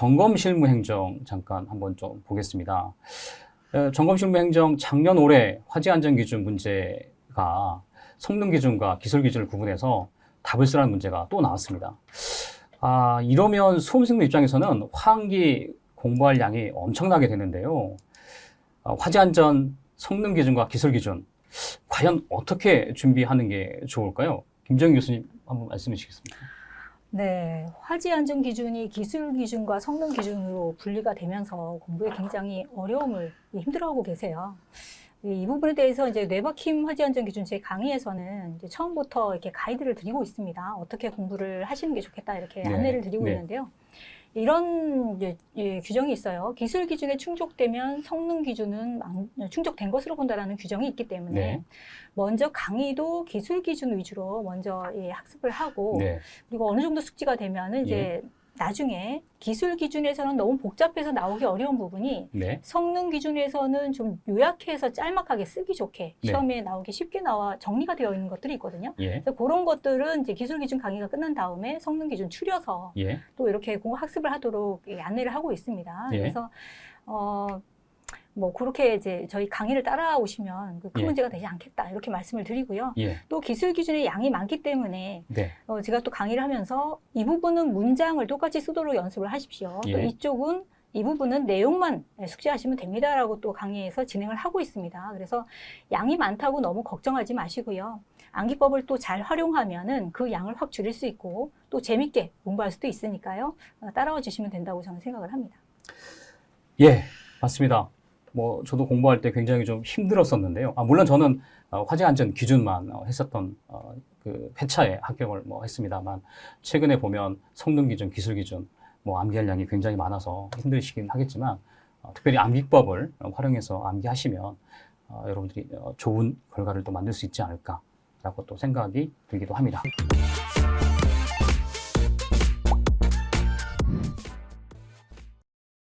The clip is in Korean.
점검 실무 행정 잠깐 한번 좀 보겠습니다. 어, 점검 실무 행정 작년 올해 화재 안전 기준 문제가 성능 기준과 기술 기준을 구분해서 답을 쓰라는 문제가 또 나왔습니다. 아, 이러면 수험생들 입장에서는 화학기 공부할 양이 엄청나게 되는데요. 어, 화재 안전 성능 기준과 기술 기준 과연 어떻게 준비하는 게 좋을까요? 김정희 교수님 한번 말씀해 주시겠습니까? 네, 화재 안전 기준이 기술 기준과 성능 기준으로 분리가 되면서 공부에 굉장히 어려움을 힘들어하고 계세요. 이, 이 부분에 대해서 이제 뇌박힘 화재 안전 기준 제 강의에서는 이제 처음부터 이렇게 가이드를 드리고 있습니다. 어떻게 공부를 하시는 게 좋겠다 이렇게 네, 안내를 드리고 네. 있는데요. 이런 이제, 예, 규정이 있어요. 기술 기준에 충족되면 성능 기준은 망- 충족된 것으로 본다라는 규정이 있기 때문에 네. 먼저 강의도 기술 기준 위주로 먼저 예, 학습을 하고 네. 그리고 어느 정도 숙지가 되면은 이제 나중에 기술 기준에서는 너무 복잡해서 나오기 어려운 부분이 네. 성능 기준에서는 좀 요약해서 짤막하게 쓰기 좋게 네. 시험에 나오기 쉽게 나와 정리가 되어 있는 것들이 있거든요. 예. 그래서 그런 것들은 이제 기술 기준 강의가 끝난 다음에 성능 기준 추려서 예. 또 이렇게 공부 학습을 하도록 예, 안내를 하고 있습니다. 예. 그래서 어. 뭐 그렇게 이제 저희 강의를 따라오시면 그큰 예. 문제가 되지 않겠다 이렇게 말씀을 드리고요. 예. 또 기술 기준의 양이 많기 때문에 네. 어, 제가 또 강의를 하면서 이 부분은 문장을 똑같이 쓰도록 연습을 하십시오. 또 예. 이쪽은 이 부분은 내용만 숙지하시면 됩니다라고 또 강의에서 진행을 하고 있습니다. 그래서 양이 많다고 너무 걱정하지 마시고요. 암기법을 또 잘 활용하면은 그 양을 확 줄일 수 있고 또 재밌게 공부할 수도 있으니까요. 어, 따라와 주시면 된다고 저는 생각을 합니다. 예. 맞습니다. 뭐 저도 공부할 때 굉장히 좀 힘들었었는데요. 아, 물론 저는 어, 화재 안전 기준만 어, 했었던 어, 그 회차에 합격을 뭐 했습니다만 최근에 보면 성능 기준, 기술 기준 뭐 암기할 양이 굉장히 많아서 힘드시긴 하겠지만 어, 특별히 암기법을 어, 활용해서 암기하시면 어, 여러분들이 어, 좋은 결과를 또 만들 수 있지 않을까라고 또 생각이 들기도 합니다.